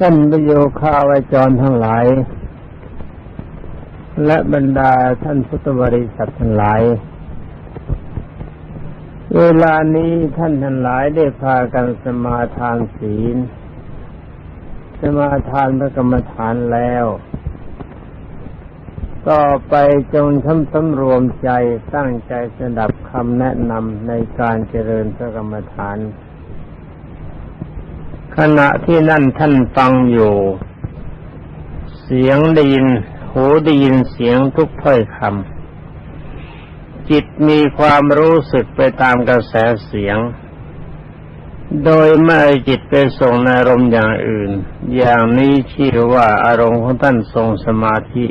ท่านประโยคาวาจรทั้งหลาย และบรรดาท่านพุทธบริษัททั้งหลาย เวลานี้ท่านทั้งหลายได้พากันสมาทานศีล สมาทานพระกรรมฐานแล้ว ต่อไปจงทำสำรวมใจตั้งใจสดับคำแนะนำในการเจริญพระกรรมฐาน ขณะที่นั่นท่านฟังอยู่ เสียงได้ยิน หูได้ยินเสียงทุกถ้อยคำจิตมีความรู้สึกไปตามกระแสเสียง โดยไม่จิตไปส่งในอารมณ์อย่างอื่น อย่างนี้ชื่อว่าอารมณ์ของท่านทรงสมาธิ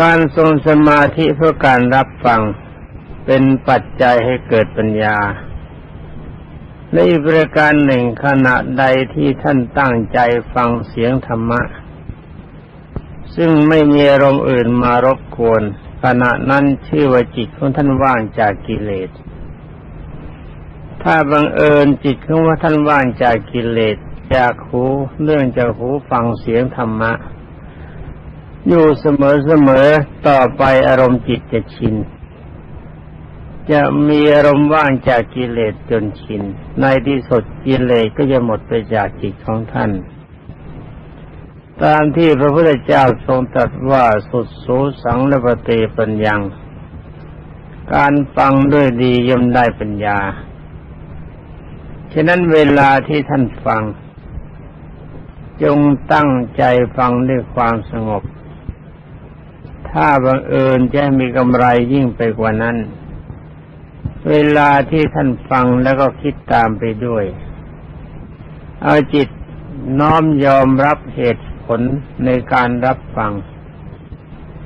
การทรงสมาธิเพื่อการรับฟังเป็นปัจจัยให้เกิดปัญญา ในประการหนึ่งขณะใดที่ท่านตั้งใจฟังเสียงธรรมะ ซึ่งไม่มีอารมณ์อื่นมารบกวนขณะนั้นชื่อว่าจิตของท่านว่างจากกิเลส ถ้าบังเอิญจิตของว่าท่านว่างจากกิเลสจากหูเรื่องจากหูฟังเสียงธรรมะ อยู่เสมอๆต่อไปอารมณ์จิตจะชิน จะมีอารมณ์ว่างจากกิเลสจนชิน ในที่สุดกิเลสก็จะหมดไปจากจิตของท่าน ตามที่พระพุทธเจ้าทรงตรัสว่าสุดสูสังและปฏิปัญญาการฟังด้วยดีย่อมได้ปัญญา ฉะนั้นเวลาที่ท่านฟัง จงตั้งใจฟังด้วยความสงบ ถ้าบังเอิญจะมีกำไรยิ่งไปกว่านั้น เวลาที่ท่านฟังแล้วก็คิดตามไปด้วย เอาจิตน้อมยอมรับเหตุผลในการรับฟัง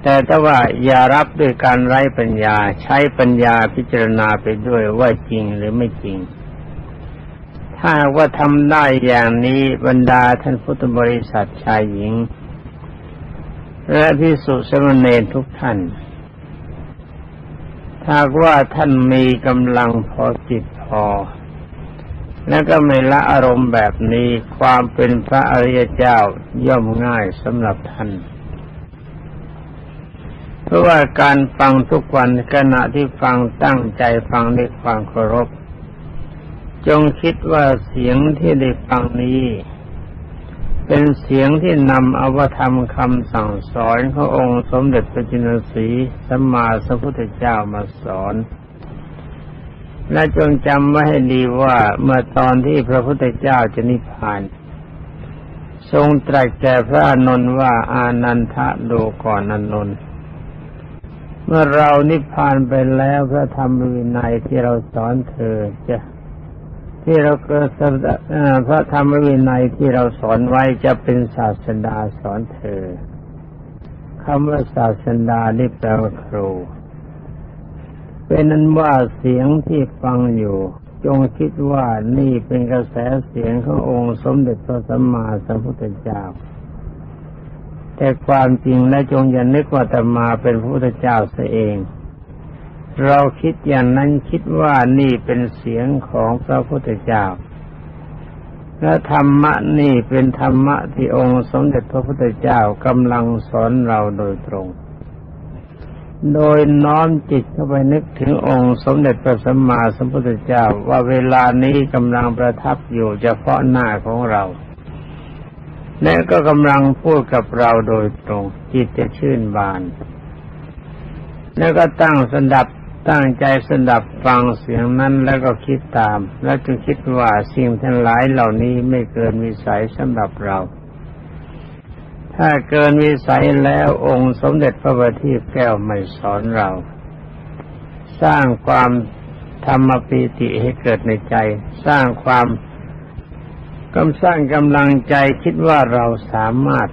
แต่ถ้าว่าอย่ารับด้วยการไร้ปัญญาใช้ปัญญาพิจารณาไปด้วยว่าจริงหรือไม่จริง ถ้าว่าทำได้อย่างนี้บรรดาท่านพุทธบริษัทชายหญิง และพิสุสมณเณรทุกท่าน หากว่าท่านมีกำลังพอจิตพอ และก็ไม่ละอารมณ์แบบนี้ความเป็นพระอริยเจ้าย่อมง่ายสำหรับท่าน เพราะว่าการฟังทุกวันขณะที่ฟังตั้งใจฟังด้วยความเคารพ จงคิดว่าเสียงที่ได้ฟังนี้ เป็นเสียงที่นำอวธรรมคำสั่งสอนขององค์สมเด็จพระจินสีสัมมาสัมพุทธเจ้ามาสอน และจงจำไว้ให้ดีว่าเมื่อตอนที่พระพุทธเจ้าจะนิพพาน ทรงตรัสแก่พระอนนท์ว่าอานันทะดูก่อนอนนท์เมื่อเรานิพพานไปแล้วพระธรรมวินัยที่เราสอนเธอจะ ที่เราเกิดพระธรรมวินัยที่เราสอนไว้จะเป็นศาสดาสอนเธอคำว่าศาสดานี่แปลว่าครูเป็นนั้นว่าเสียงที่ฟังอยู่ จงคิดว่านี่เป็นกระแสเสียงขององค์สมเด็จพระสัมมาสัมพุทธเจ้า แต่ความจริงและจงอย่านึกว่าแตมาเป็นพระพุทธเจ้าเสียเอง เราคิดอย่างนั้นคิดว่านี่เป็นเสียงของพระพุทธเจ้า และธรรมะนี่เป็นธรรมะที่องค์สมเด็จพระพุทธเจ้ากำลังสอนเราโดยตรง โดยน้อมจิตเข้าไปนึกถึงองค์สมเด็จพระสัมมาสัมพุทธเจ้าว่าเวลานี้กำลังประทับอยู่เฉพาะหน้าของเรา และก็กำลังพูดกับเราโดยตรง จิตจะชื่นบานแล้วก็ตั้งสดับ ตั้งใจสดับฟังเสียงนั้นแล้วก็คิดตาม แล้วจึงคิดว่าสิ่งทั้งหลายเหล่านี้ไม่เกินวิสัยสำหรับเรา ถ้าเกินวิสัยแล้วองค์สมเด็จพระบัณฑิตแก้วไม่สอนเรา สร้างความธรรมปีติให้เกิดในใจ สร้างความกำสร้างกำลังใจคิดว่าเราสามารถ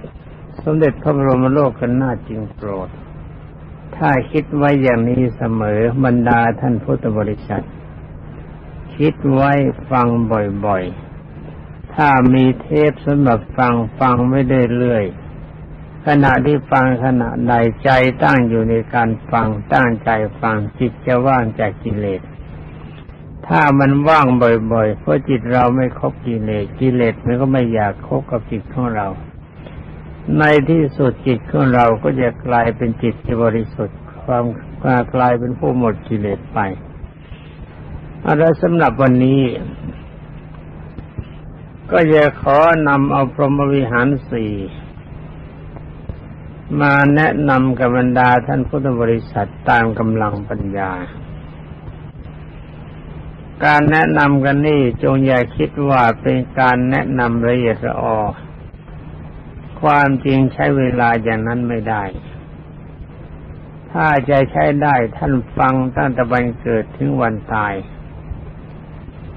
สมเด็จพระบรมโลกกันหน้าจริงโปรด ถ้าคิดไว้อย่างนี้เสมอบรรดาท่านพุทธบริษัท คิดไว้ฟังบ่อยๆ ถ้ามีเทปสำหรับฟังฟังไม่ได้เรื่อยขณะที่ฟังขณะใดใจตั้งอยู่ในการฟังตั้งใจฟังจิตจะว่างจากกิเลส ถ้ามันว่างบ่อยๆ เพราะจิตเราไม่คบกิเลสกิเลสมันก็ไม่อยากคบกับจิตของเรา ในที่สุดจิตของเราก็จะกลายเป็นจิตที่บริสุทธิ์ ความกลายเป็นผู้หมดกิเลสไปอะไรสำหรับวันนี้ ก็จะขอนำเอาพรหมวิหารสี่มาแนะนำกับบรรดาท่านพุทธบริษัทตามกำลังปัญญา การแนะนำกันนี่จงอย่าคิดว่าเป็นการแนะนำละเอียดละออ ความจริงใช้เวลาอย่างนั้นไม่ได้ ถ้าจะใช้ได้ท่านฟังตั้งแต่วันเกิดถึงวันตาย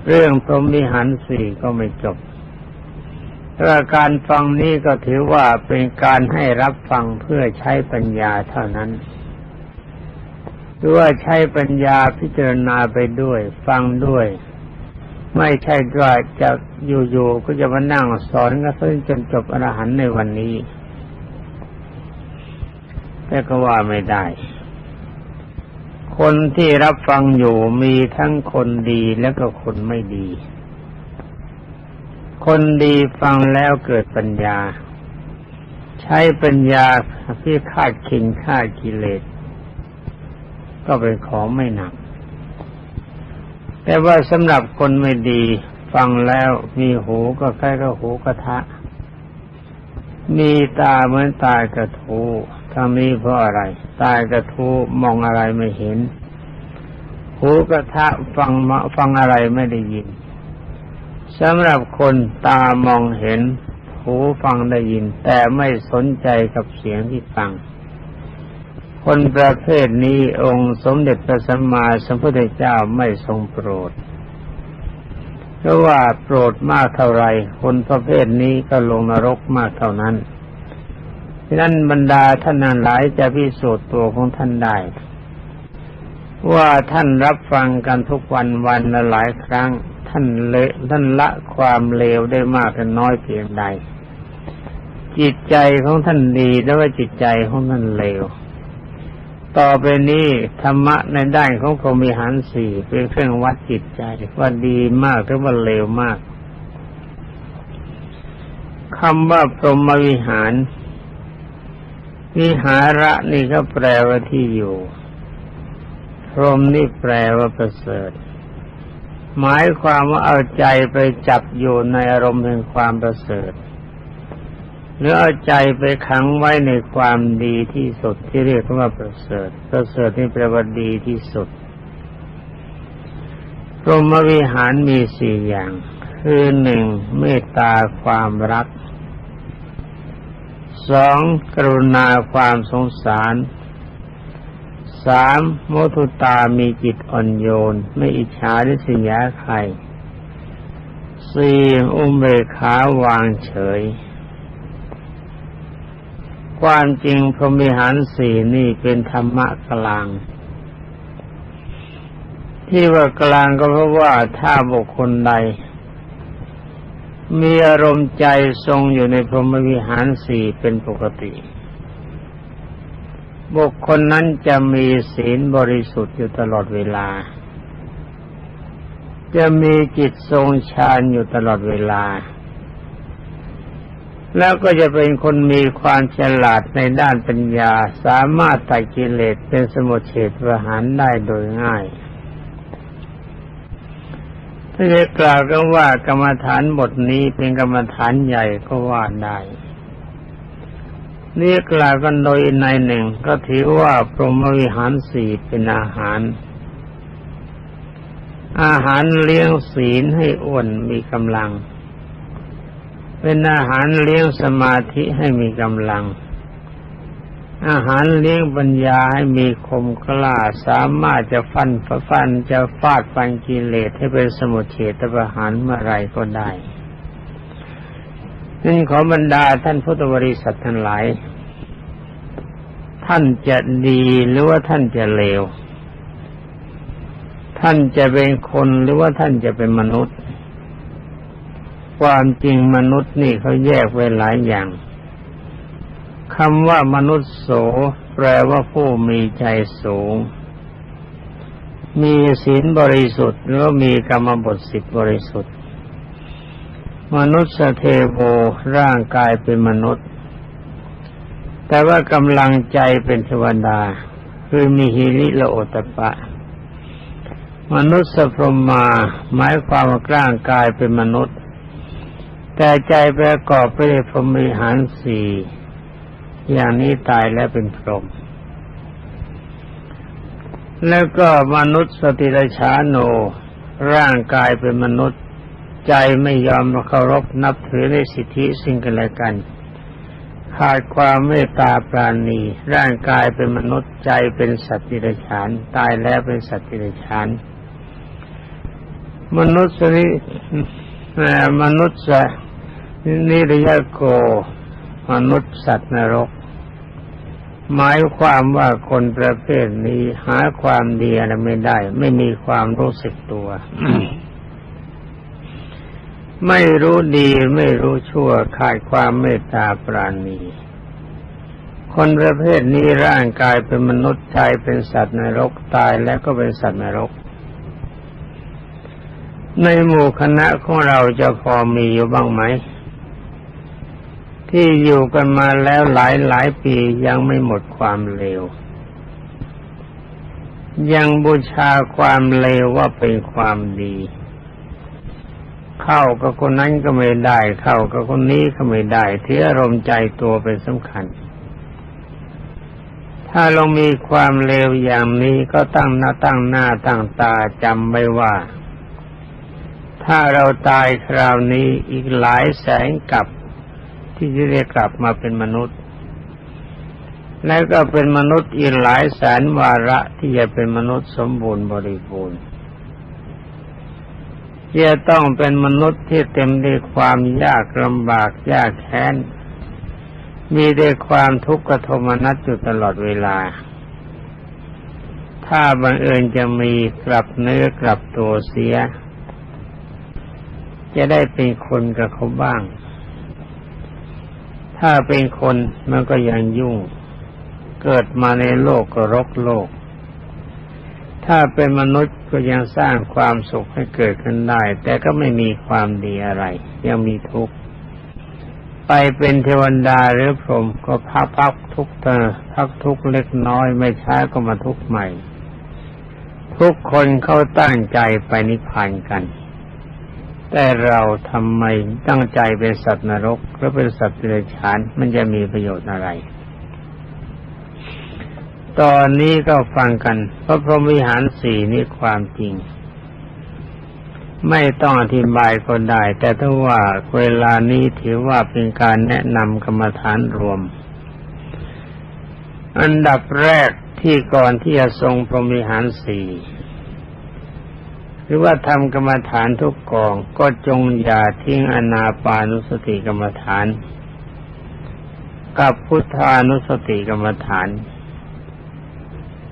เรื่องพรหมวิหารสี่ก็ไม่จบถ้าการฟังนี้ก็ถือว่าเป็นการให้รับฟังเพื่อใช้ปัญญาเท่านั้นหรือว่าใช้ปัญญาพิจารณาไปด้วย ฟังด้วย ไม่ใช่ว่าจะอยู่ๆก็จะมานั่งสอนก็เพิ่งจนจบอรหันในวันนี้ แต่ก็ว่าไม่ได้ คนที่รับฟังอยู่มีทั้งคนดีและก็คนไม่ดี คนดีฟังแล้วเกิดปัญญา ใช้ปัญญาที่คาดคิงฆ่ากิเลส ก็เป็นของไม่หนัก แต่ว่าสำหรับคนไม่ดี ฟังแล้วมีหูก็ใกล้กับหูกระทะ มีตาเหมือนตากระทูทางนี้เพราะอะไร ตากระทูมองอะไรไม่เห็น หูกระทะฟังฟังอะไรไม่ได้ยินสำหรับคนตามองเห็น หูฟังได้ยิน แต่ไม่สนใจกับเสียงที่ฟัง คนประเภทนี้องค์สมเด็จพระสัมมาสัมพุทธเจ้าไม่ทรงโปรด เพราะว่าโปรดมากเท่าไรคนประเภทนี้ก็ลงนรกมากเท่านั้นนั้นบรรดาท่านนั้นหลายจะพิสูจน์ตัวของท่านได้ ว่าท่านรับฟังกันทุกวันวันละหลายครั้ง ท่านเลท่านละความเลวได้มากหรือน้อยเพียงใด จิตใจของท่านดีแล้วว่าจิตใจของท่านเลว ต่อไปนี้ธรรมะในด้านของพรมิหารสี่เป็นเครื่องวัดจิตใจว่าดีมากหรือว่าเลวมากคำว่าพรหมวิหาร วิหาระนี่ก็แปลว่าที่อยู่ พรหมนี่แปลว่าประเสริฐ หมายความว่าเอาใจไปจับอยู่ในอารมณ์แห่งความประเสริฐ หรือเอาใจไปขังไว้ในความดีที่สุดที่เรียกว่าประเสริฐ ประเสริฐนี่แปลว่าดีที่สุดพรหมวิหารมีสี่อย่าง คือหนึ่งเมตตาความรักสองกรุณาความสงสารสามโมทุตามีจิตอ่อนโยน ไม่อิจฉาริยาใครสี่อุเบกขาวางเฉย ความจริงพรหมิหารสี่นี่เป็นธรรมะกลาง ที่ว่ากลางก็เพราะว่าถ้าบุคคลใด มีอารมณ์ใจทรงอยู่ในพรหมวิหารสี่เป็นปกติ บุคคลนั้นจะมีศีลบริสุทธิ์อยู่ตลอดเวลา จะมีจิตทรงฌานอยู่ตลอดเวลา แล้วก็จะเป็นคนมีความฉลาดในด้านปัญญา สามารถตัดกิเลสเป็นสมุทเฉทประหารได้โดยง่ายถ้าจะกล่าวกันว่ากรรมฐานบทนี้เป็นกรรมฐานใหญ่ก็ว่าได้นี่กล่าวกันโดยในหนึ่งก็ถือว่าพรหมวิหารสี่เป็นอาหาร อาหารเลี้ยงศีลให้อ้วนมีกำลัง เป็นอาหารเลี้ยงสมาธิให้มีกำลัง อาหารเลี้ยงปัญญาให้มีคมกล้าสามารถจะฟันฟันจะฟาดฟันกิเลสให้เป็นสมุทเฉตประหารเมื่อไรก็ได้นั่นขอบรรดาท่านพุทธบริษัททั้งหลาย ท่านจะดีหรือว่าท่านจะเลว ท่านจะเป็นคนหรือว่าท่านจะเป็นมนุษย์ ความจริงมนุษย์นี่เขาแยกไว้หลายอย่างคำว่ามนุษย์โส แปลว่าผู้มีใจสูง มีศีลบริสุทธิ์หรือมีกรรมบทสิบบริสุทธิ์ มนุษย์เทโวร่างกายเป็นมนุษย์ แต่ว่ากำลังใจเป็นเทวดา คือมีฮิริละโอตปะ มนุษย์สพรหมาหมายความว่าร่างกายเป็นมนุษย์ แต่ใจประกอบไปด้วยพรหมิหารสี่อย่างนี้ตายแล้วเป็นพรหมแล้วก็มนุษย์สติรชาโน ร่างกายเป็นมนุษย์ ใจไม่ยอมเคารพนับถือในสิทธิสิ่งกันและกันขาดความเมตตาปราณี ร่างกายเป็นมนุษย์ใจเป็นสัตว์ดิรฉาน ตายแล้วเป็นสัตว์ดิรฉาน มนุษย์นี้มนุษย์ นิรยโก มนุษย์สัตว์นรก หมายความว่าคนประเภทนี้หาความดีอะไรไม่ได้ ไม่มีความรู้สึกตัว ไม่รู้ดีไม่รู้ชั่วขาดความเมตตาปราณีคนประเภทนี้ร่างกายเป็นมนุษย์ใจเป็นสัตว์นรกตายแล้วก็เป็นสัตว์นรก ในหมู่คณะของเราจะพอมีอยู่บ้างไหม ที่อยู่กันมาแล้วหลายหลายปียังไม่หมดความเลว ยังบูชาความเลวว่าเป็นความดี เข้ากับคนนั้นก็ไม่ได้ เข้ากับคนนี้ก็ไม่ได้ที่อารมณ์ใจตัวเป็นสำคัญ ถ้าเรามีความเลวอย่างนี้ก็ตั้งหน้าตั้งหน้าตั้งตาจำไว้ว่า ถ้าเราตายคราวนี้อีกหลายแสนกับ ที่จะได้กลับมาเป็นมนุษย์ และก็เป็นมนุษย์อีกหลายแสนวาระที่จะเป็นมนุษย์สมบูรณ์บริบูรณ์จะต้องเป็นมนุษย์ที่เต็มด้วยความยากลำบากยากแค้น มีด้วยความทุกข์กระทมนัสอยู่ตลอดเวลา ถ้าบังเอิญจะมีกลับเนื้อกลับตัวเสีย จะได้เป็นคนกับเขาบ้าง ถ้าเป็นคนมันก็ยังยุ่ง เกิดมาในโลกก็รกโลก ถ้าเป็นมนุษย์ก็ยังสร้างความสุขให้เกิดขึ้นได้ แต่ก็ไม่มีความดีอะไร ยังมีทุกข์ ไปเป็นเทวดาหรือพรหมก็พักพักทุกเตอพักทุกเล็กน้อยไม่ช้าก็มาทุกใหม่ ทุกคนเขาตั้งใจไปนิพพานกัน แต่เราทำไมตั้งใจเป็นสัตว์นรกหรือเป็นสัตว์เดรัจฉานมันจะมีประโยชน์อะไร ตอนนี้ก็ฟังกันพระพรหมวิหารสี่นี่ความจริง ไม่ต้องอธิบายก็ได้ แต่ถ้าว่าเวลานี้ถือว่าเป็นการแนะนำกรรมฐานรวม อันดับแรกที่ก่อนที่จะทรงพรหมวิหารสี่ หรือว่าทำกรรมฐานทุกกองก็จงอย่าทิ้งอนาปานุสติกรรมฐาน กับพุทธานุสติกรรมฐาน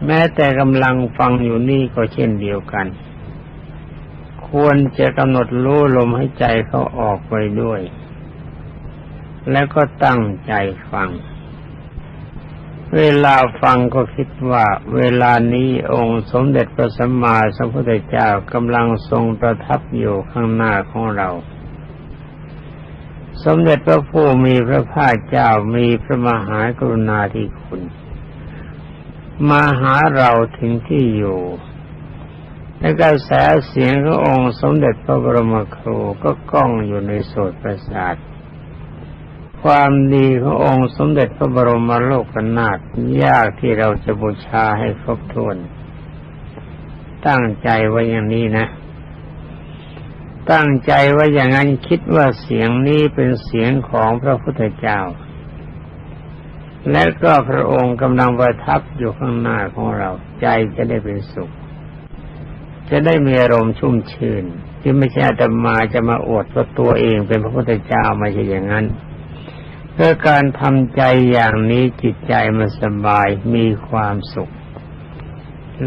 แม้แต่กำลังฟังอยู่นี่ก็เช่นเดียวกัน ควรจะกำหนดรู้ลมให้ใจเขาออกไปด้วย แล้วก็ตั้งใจฟัง เวลาฟังก็คิดว่าเวลานี้องค์สมเด็จพระสัมมาสัมพุทธเจ้ากำลังทรงประทับอยู่ข้างหน้าของเรา สมเด็จพระผู้มีพระภาคเจ้ามีพระมหากรุณาธิคุณ มาหาเราถึงที่อยู่และกระแสเสียงขององค์สมเด็จพระบรมครูก็ก้องอยู่ในโสตประสาท ความดีขององค์สมเด็จพระบรมโลกนาถยากที่เราจะบูชาให้ครบถ้วน ตั้งใจไว้อย่างนี้นะ ตั้งใจไว้อย่างนั้นคิดว่าเสียงนี้เป็นเสียงของพระพุทธเจ้า และก็พระองค์กำลังประทับอยู่ข้างหน้าของเราใจจะได้เป็นสุข จะได้มีอารมณ์ชุ่มชื่น ที่ไม่ใช่ธรรมาจะมาอวดว่าตัวเองเป็นพระพุทธเจ้าไม่ใช่อย่างนั้น เพื่อการทำใจอย่างนี้จิตใจมันสบายมีความสุข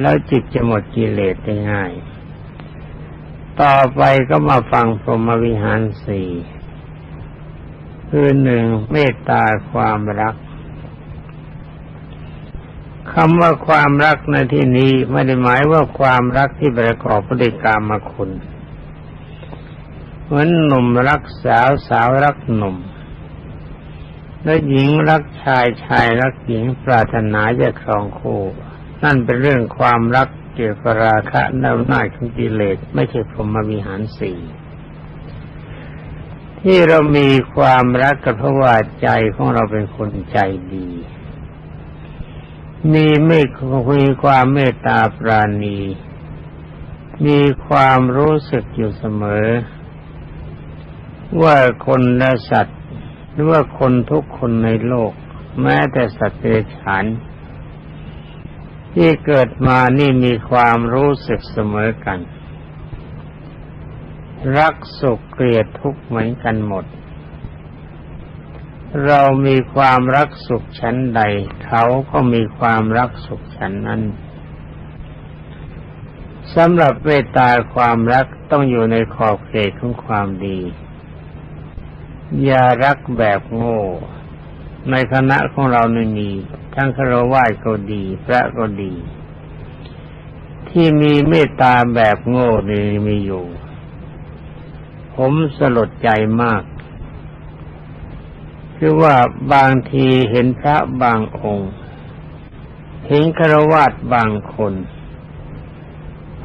แล้วจิตจะหมดกิเลสได้ง่าย ต่อไปก็มาฟังพรหมวิหารสี่คือหนึ่งเมตตาความรักคำว่าความรักในที่นี้ไม่ได้หมายว่าความรักที่ประกอบพฤติกรรมมาคุณ เหมือนหนุ่มรักสาวสาวรักหนุ่ม และหญิงรักชายชายรักหญิงปรารถนาจะครองคู่ นั่นเป็นเรื่องความรักเกี่ยวกับราคะนำหน้าของกิเลสไม่ใช่พรหมวิหารสี่ที่เรามีความรักก็เพราะว่าใจของเราเป็นคนใจดี มีไม่มีความเมตตาปราณี มีความรู้สึกอยู่เสมอ ว่าคนและสัตว์ หรือว่าคนทุกคนในโลก แม้แต่สัตว์เดรัจฉานที่เกิดมานี่มีความรู้สึกเสมอกัน รักสุขเกลียดทุกข์เหมือนกันหมด เรามีความรักสุขชั้นใด เขาก็มีความรักสุขชั้นนั้นสำหรับเวตาความรักต้องอยู่ในขอบเขตของความดี อย่ารักแบบโง่ ในคณะของเราไม่มี ทั้งคารวะก็ดี พระก็ดี ที่มีเมตตาแบบโง่นี่มีอยู่ ผมสลดใจมาก คือว่าบางทีเห็นพระบางองค์ เห็นครวาสบางคน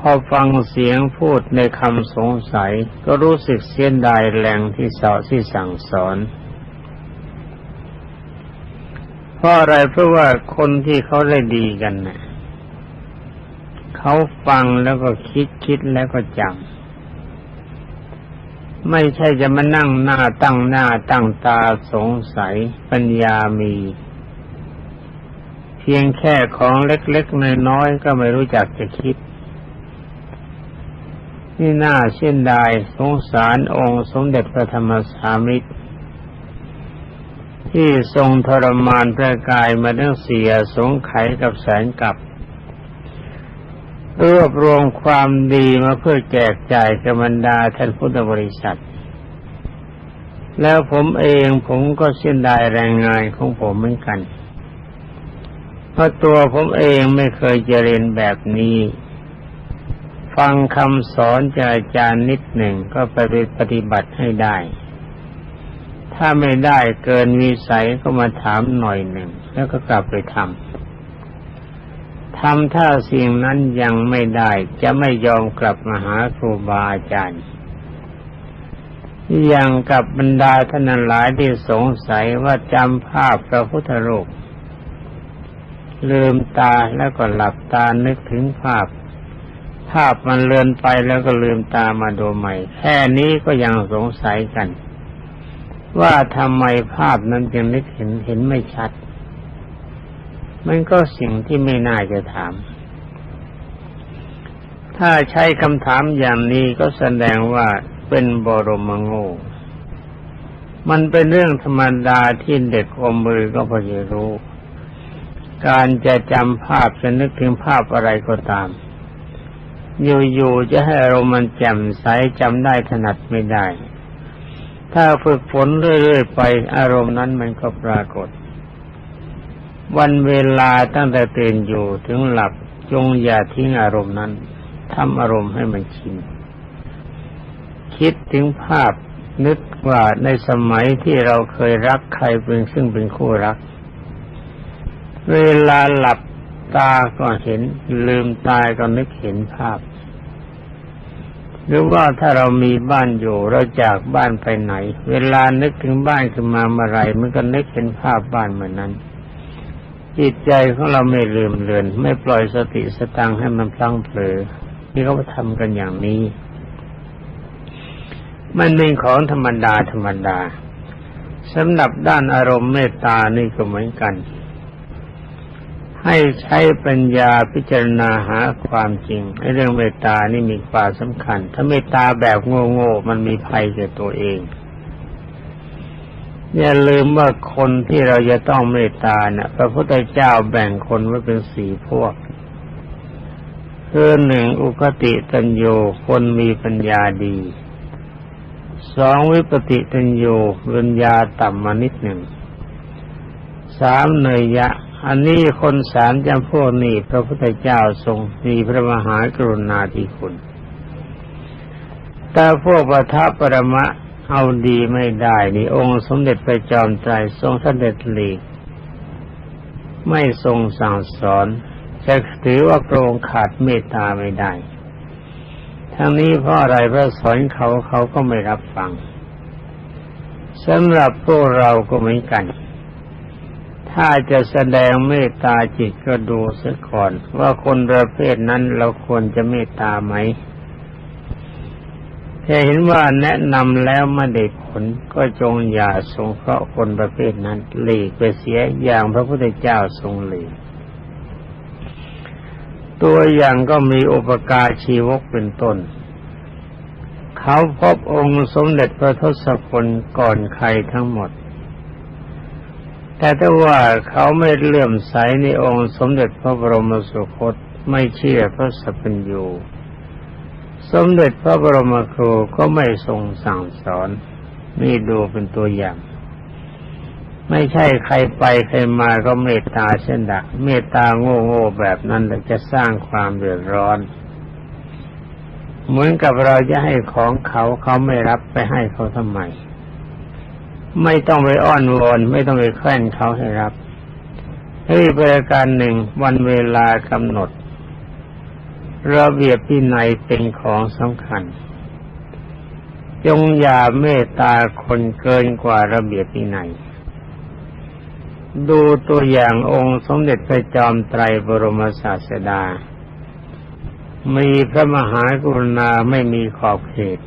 อฟังเสียงพูดในคำสงสัย ก็รู้สึกเสียดายแรงที่สอนที่สั่งสอนเพราะอะไรเพราะว่าคนที่เขาได้ดีกันเนะ่ะเขาฟังแล้วก็คิดคิดแล้วก็จำไม่ใช่จะมานั่งหน้าตั้งหน้าตั้งตาสงสัยปัญญามี เพียงแค่ของเล็กๆน้อยๆก็ไม่รู้จักจะคิด นี่น่าเช่นใดสงสารองค์สมเด็จพระธรรมสามิตร ที่ทรงทรมานพระกายมาตั้งเสียสงไขกับแสนกับรวบรวมความดีมาเพื่อแจกจ่ายกับบรรดาท่านพุทธบริษัท แล้วผมเองผมก็เส้นได้แรงงานของผมเหมือนกัน เพราะตัวผมเองไม่เคยเจริญแบบนี้ ฟังคำสอนจากอาจารย์นิดหนึ่งก็ไปปฏิบัติให้ได้ ถ้าไม่ได้เกินวิสัยก็มาถามหน่อยหนึ่ง แล้วก็กลับไปทำทำถ้าสิ่งนั้นยังไม่ได้จะไม่ยอมกลับมาหาครูบาอาจารย์อย่างกับบรรดาท่านหลายที่สงสัยว่าจำภาพพระพุทธรูปลืมตาแล้วก็หลับตานึกถึงภาพ ภาพมันเลือนไปแล้วก็ลืมตามาดูใหม่ แค่นี้ก็ยังสงสัยกัน ว่าทำไมภาพนั้นจึงนึกเห็นเห็นไม่ชัด มันก็สิ่งที่ไม่น่าจะถาม ถ้าใช้คำถามอย่างนี้ก็แสดงว่าเป็นบรมโง่มันเป็นเรื่องธรรมดาที่เด็กอมมือก็พอจะรู้ การจะจำภาพจะนึกถึงภาพอะไรก็ตาม อยู่ๆจะให้อารมณ์มันแจ่มใสจำได้ถนัดไม่ได้ ถ้าฝึกฝนเรื่อยๆไป อารมณ์นั้นมันก็ปรากฏ วันเวลาตั้งแต่ตื่นอยู่ถึงหลับจงอย่าทิ้งอารมณ์นั้นทำอารมณ์ให้มันชินคิดถึงภาพนึกว่าในสมัยที่เราเคยรักใครเป็นซึ่งเป็นคู่รัก เวลาหลับ ตาก็เห็น ลืมตายก็นึกเห็นภาพ หรือว่าถ้าเรามีบ้านอยู่เราจากบ้านไปไหน เวลานึกถึงบ้านขึ้นมาเมื่อไรมันก็นึกเห็นภาพบ้านเหมือนนั้น จิตใจของเราไม่ลืมเลือน ไม่ปล่อยสติสตังให้มันพลั้งเผลอที่เขาทำกันอย่างนี้ มันเป็นของธรรมดาธรรมดาสำหรับด้านอารมณ์เมตตานี่ก็เหมือนกัน ให้ใช้ปัญญาพิจารณาหาความจริงในเรื่องเมตตานี่มีความสำคัญ ถ้าเมตตาแบบโง่ๆมันมีภัยแก่ตัวเอง อย่าลืมว่าคนที่เราจะต้องเมตตาเนะ่ะพระพุทธเจ้าแบ่งคนไว้เป็นสี่พวกคือหนึ่งอุคติตัญโยคนมีปัญญาดีสองวิปติตัญโยปัญญาต่ำมานิดหนึ่งสามเนยยะ อันนี้คนสามจำพวกนี้พระพุทธเจ้าทรงมีพระมหากรุณาธิคุณ แต่พวกปทัปรมะเอาดีไม่ได้นี่องค์สมเด็จพระจอมไตรทรงเสด็จหลีก ไม่ทรงสั่งสอนจะถือว่าโปรงขาดเมตตาไม่ได้ ทั้งนี้เพราะอะไรพระสอนเขาเขาก็ไม่รับฟังสำหรับพวกเราก็เหมือนกัน ถ้าจะแสดงเมตตาจิตก็ดูเสียก่อน ว่าคนประเภทนั้นเราควรจะเมตตาไหมถ้าเห็นว่าแนะนำแล้วไม่ได้ผลก็จงอย่าสงเคราะห์คนประเภทนั้นหลีกไปเสียอย่างพระพุทธเจ้าทรงหลีกตัวอย่างก็มีอุปการชีวกเป็นต้น เขาพบองค์สมเด็จพระทศพลก่อนใครทั้งหมด แต่ถ้าว่าเขาไม่เลื่อมใสในองค์สมเด็จพระบรมสุคตไม่เชื่อพระสัพพัญญูสมเด็จพระบรมครูก็ไม่ทรงสั่งสอนนี่ดูเป็นตัวอย่าง ไม่ใช่ใครไปใครมาก็เมตตาเช่นดัก เมตตาโง่โง่แบบนั้นจะสร้างความเดือดร้อน เหมือนกับเราจะให้ของเขาเขาไม่รับไปให้เขาทำไม ไม่ต้องไปอ้อนวอนไม่ต้องไปแคว้นเขาให้รับเฮ้ยประการหนึ่งวันเวลากำหนด ระเบียบที่ไหนเป็นของสำคัญ จงอย่าเมตตาคนเกินกว่าระเบียบที่ไหนดูตัวอย่างองค์สมเด็จพระจอมไตรบรมศาสดา มีพระมหากรุณาไม่มีขอบเขต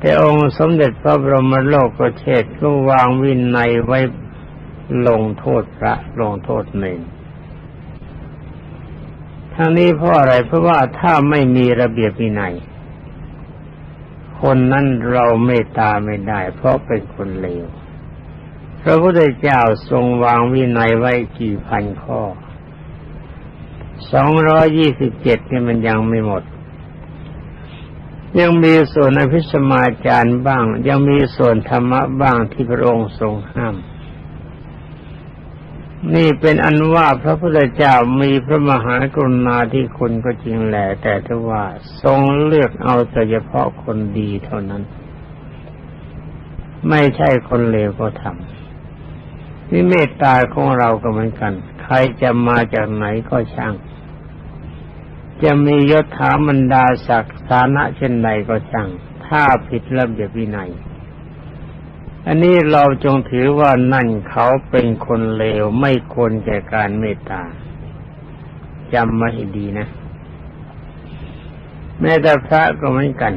แต่องค์สมเด็จพระบรมโลกกเชษก็วางวินัยไว้ลงโทษพระลงโทษเนรทั้งนี้เพราะอะไรเพราะว่าถ้าไม่มีระเบียบวินัย คนนั้นเราเมตตาไม่ได้ เพราะเป็นคนเลวพระพุทธเจ้าทรงวางวินัยไว้กี่พันข้อสองร้อยี่สิบเจ็ดนี่มันยังไม่หมด ยังมีส่วนอภิสมาจารย์บ้าง ยังมีส่วนธรรมะบ้างที่พระองค์ทรงห้าม นี่เป็นอันว่าพระพุทธเจ้ามีพระมหากรุณาที่คุณก็จริงแหละแต่ถ้าว่าทรงเลือกเอาแต่เฉพาะคนดีเท่านั้น ไม่ใช่คนเลวก็ทำนี่เมตตาของเราก็เหมือนกัน ใครจะมาจากไหนก็ช่าง จะมียศถาบรรดาศักดิ์ฐานะเช่นใดก็ช่าง ถ้าผิดระเบียบวินัย อันนี้เราจงถือว่านั่นเขาเป็นคนเลวไม่ควรแก่การเมตตาจำมาให้ดีนะ แม้แต่พระก็เหมือนกัน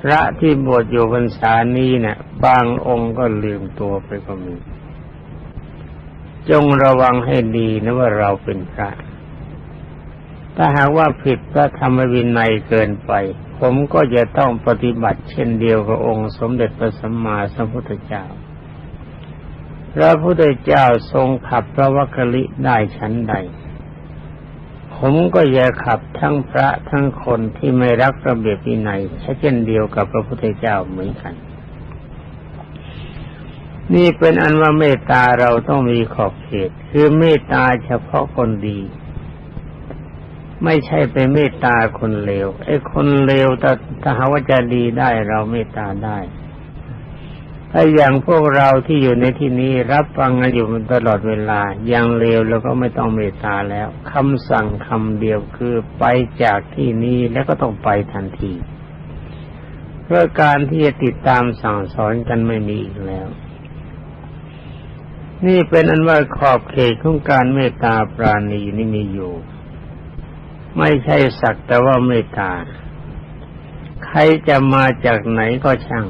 พระที่บวชอยู่พรรษานี้เนะี่ยบางองค์ก็ลืมตัวไปก็มี จงระวังให้ดีนะว่าเราเป็นพระ ถ้าหากว่าผิดพระธรรมวินัยเกินไป ผมก็จะต้องปฏิบัติเช่นเดียวกับองค์สมเด็จพระสัมมาสัมพุทธเจ้า พระพุทธเจ้าทรงขับพระวัคลิได้ชั้นใด ผมก็จะขับทั้งพระทั้งคนที่ไม่รักระเบียบวินัยเช่นเดียวกับพระพุทธเจ้าเหมือนกัน นี่เป็นอันว่าเมตตาเราต้องมีขอบเขต คือเมตตาเฉพาะคนดี ไม่ใช่ไปเมตตาคนเลวไอ้คนเลวแต่ถ้าหาว่าจะดีได้เราเมตตาได้ถ้าอย่างพวกเราที่อยู่ในที่นี้รับฟังกันอยู่ตลอดเวลาอย่างเลวเราก็ไม่ต้องเมตตาแล้วคำสั่งคำเดียวคือไปจากที่นี้แล้วก็ต้องไปทันทีเพื่อการที่จะติดตามสั่งสอนกันไม่มีอีกแล้ว นี่เป็นอันว่าขอบเขตของการเมตตาปราณีนี่มีอยู่ ไม่ใช่สักแต่ว่าเมตตา ใครจะมาจากไหนก็ช่าง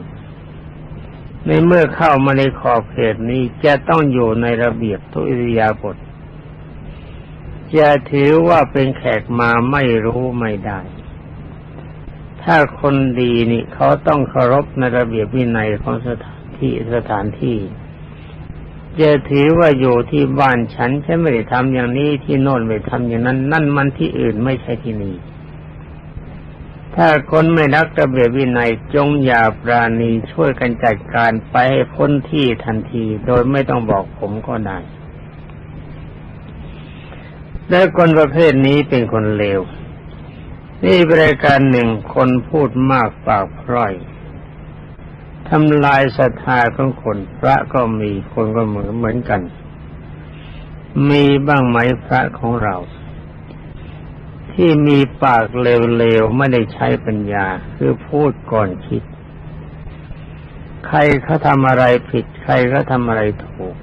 ในเมื่อเข้ามาในขอบเขตนี้จะต้องอยู่ในระเบียบทุอิริยาบถจะถือว่าเป็นแขกมาไม่รู้ไม่ได้ ถ้าคนดีนี่เขาต้องเคารพในระเบียบวินัยของสถานที่สถานที่ จะถือว่าอยู่ที่บ้านฉันฉันไม่ได้ทำอย่างนี้ที่โน่นไม่ทำอย่างนั้น นั่นมันที่อื่นไม่ใช่ที่นี่ถ้าคนไม่รักระเบียบวินัยจงอย่าปราณีช่วยกันจัดการไปให้พ้นที่ทันที โดยไม่ต้องบอกผมก็ได้และคนประเภทนี้เป็นคนเลว นี่บริการหนึ่งคนพูดมากปากพร่อย ทำลายศรัทธาของคน พระก็มีคนก็เหมือนเหมือนกัน มีบ้างไหมพระของเรา ที่มีปากเลวๆไม่ได้ใช้ปัญญา คือพูดก่อนคิด ใครเขาทำอะไรผิด ใครเขาทำอะไรถูก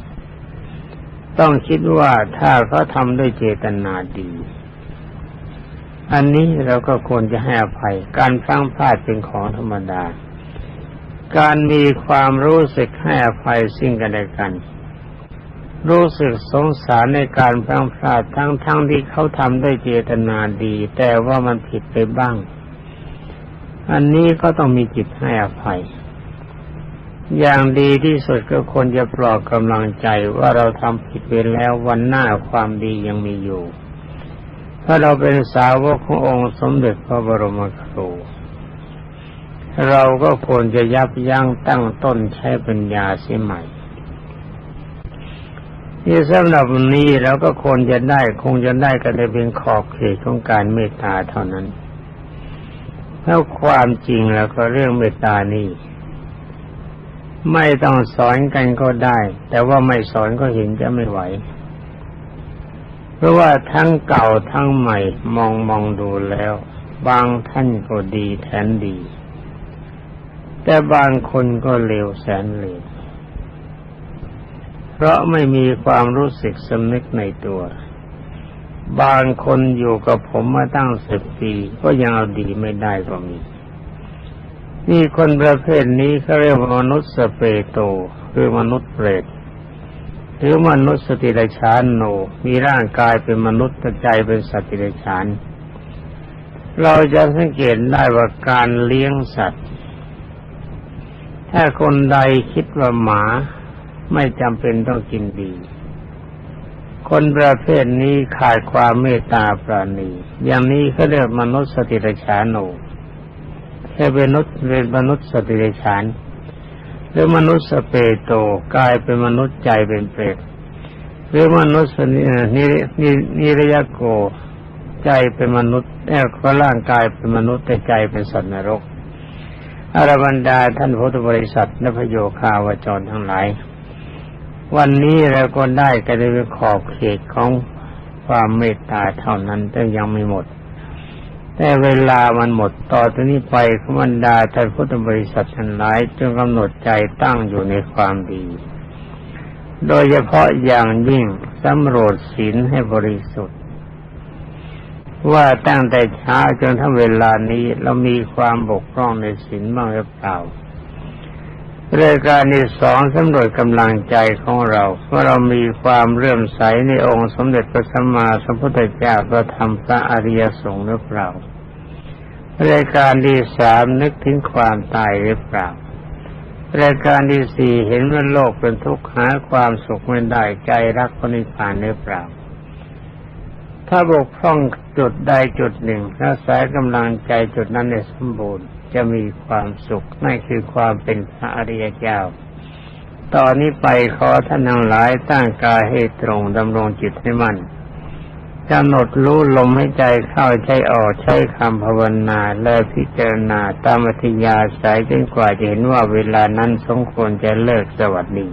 ต้องคิดว่าถ้าเขาทำด้วยเจตนาดี อันนี้เราก็ควรจะให้อภัย การพลั้งพลาดเป็นของธรรมดา การมีความรู้สึกให้อภัยสิ่งกันและกัน รู้สึกสงสารในการพลังพลาดทั้งๆทที่เขาทำด้วยเจตนาดี แต่ว่ามันผิดไปบ้าง อันนี้ก็ต้องมีจิตให้อภัย อย่างดีที่สุดก็ควรจะปลอบกำลังใจว่าเราทำผิดไปแล้ววันหน้าความดียังมีอยู่ ถ้าเราเป็นสาวกขององค์สมเด็จพระบรมครู เราก็ควรจะยับยั้งตั้งต้นใช้ปัญญาเสียใหม่ที่สำหรับวันนี้เราก็ควรจะได้คงจะได้ก็ได้เป็นขอบเขตของการเมตตาเท่านั้นแล้วความจริงแล้วก็เรื่องเมตตานี่ไม่ต้องสอนกันก็ได้ แต่ว่าไม่สอนก็เห็นจะไม่ไหว เพราะว่าทั้งเก่าทั้งใหม่มองมองดูแล้ว บางท่านก็ดีแทนดี แต่บางคนก็เลวแสนเลวเพราะไม่มีความรู้สึกสำนึกในตัว บางคนอยู่กับผมมาตั้งสิบปี ก็ยังเอาดีไม่ได้ก็มี นี่คนประเภทนี้เขาเรียกว่ามนุษย์สเปโตคือมนุษย์เปรตหรือมนุษย์สติไรชานโน มีร่างกายเป็นมนุษย์แต่ใจเป็นสติไรชาน เราจะสังเกตได้ว่าการเลี้ยงสัตว์ ถ้าคนใดคิดว่าหมาไม่จำเป็นต้องกินดีคนประเภทนี้ขาดความเมตตาปราณี อย่างนี้เขาเรียกมนุษย์สติรชานโนแค่เป็นมนุษย์เป็นมนุษย์สติรชานหรือมนุษย์สเปโตกลายเป็นมนุษย์ใจเป็นเปรตหรือมนุษย์นินินิรยโก ใจเป็นมนุษย์แอบร่างกายเป็นมนุษย์แต่ใจเป็นสัตว์นรก อารบันดาท่านพุทธบริษัทนพโยคาวจรทั้งหลาย วันนี้เราก็ได้ก็ได้ขอบเขตของความเมตตาเท่านั้นแต่ยังไม่หมด แต่เวลามันหมดต่อจากนี้ไปขบันดาท่านพุทธบริษัททั้งหลายจงกำหนดใจตั้งอยู่ในความดี โดยเฉพาะอย่างยิ่งสำรวจศีลให้บริสุทธิ์ ว่าตั้งแต่เช้าจนถึงเวลานี้เรามีความบกพร่องในศีลบ้างหรือเปล่าเรายการที่สองสำรวจกำลังใจของเราว่าเรามีความเรื่อมใสในองค์สมเด็จพระสัมมาสัมพุทธเจ้าพระธรรมพระอริยสงฆ์หรือเปล่าเรายการที่สามนึกถึงความตายหรือเปล่ารายการที่สี่เห็นว่าโลกเป็นทุกข์หาความสุขไม่ได้ใจรักพระนิพพานหรือเปล่า ถ้าบกพร่องจุดใดจุดหนึ่งรักษากำลังใจจุดนั้นในสมบูรณ์จะมีความสุขนั่นคือความเป็นพระอริยเจ้า ตอนนี้ไปขอท่านทั้งหลายตั้งกายให้ตรงดำรงจิตให้มั่นกำหนดรู้ลมให้ใจเข้าใจออกใช้คำภาวนาและพิจารณาตามอัธยาศัยจนกว่าจะเห็นว่าเวลานั้นสมควรจะเลิกสวัสดี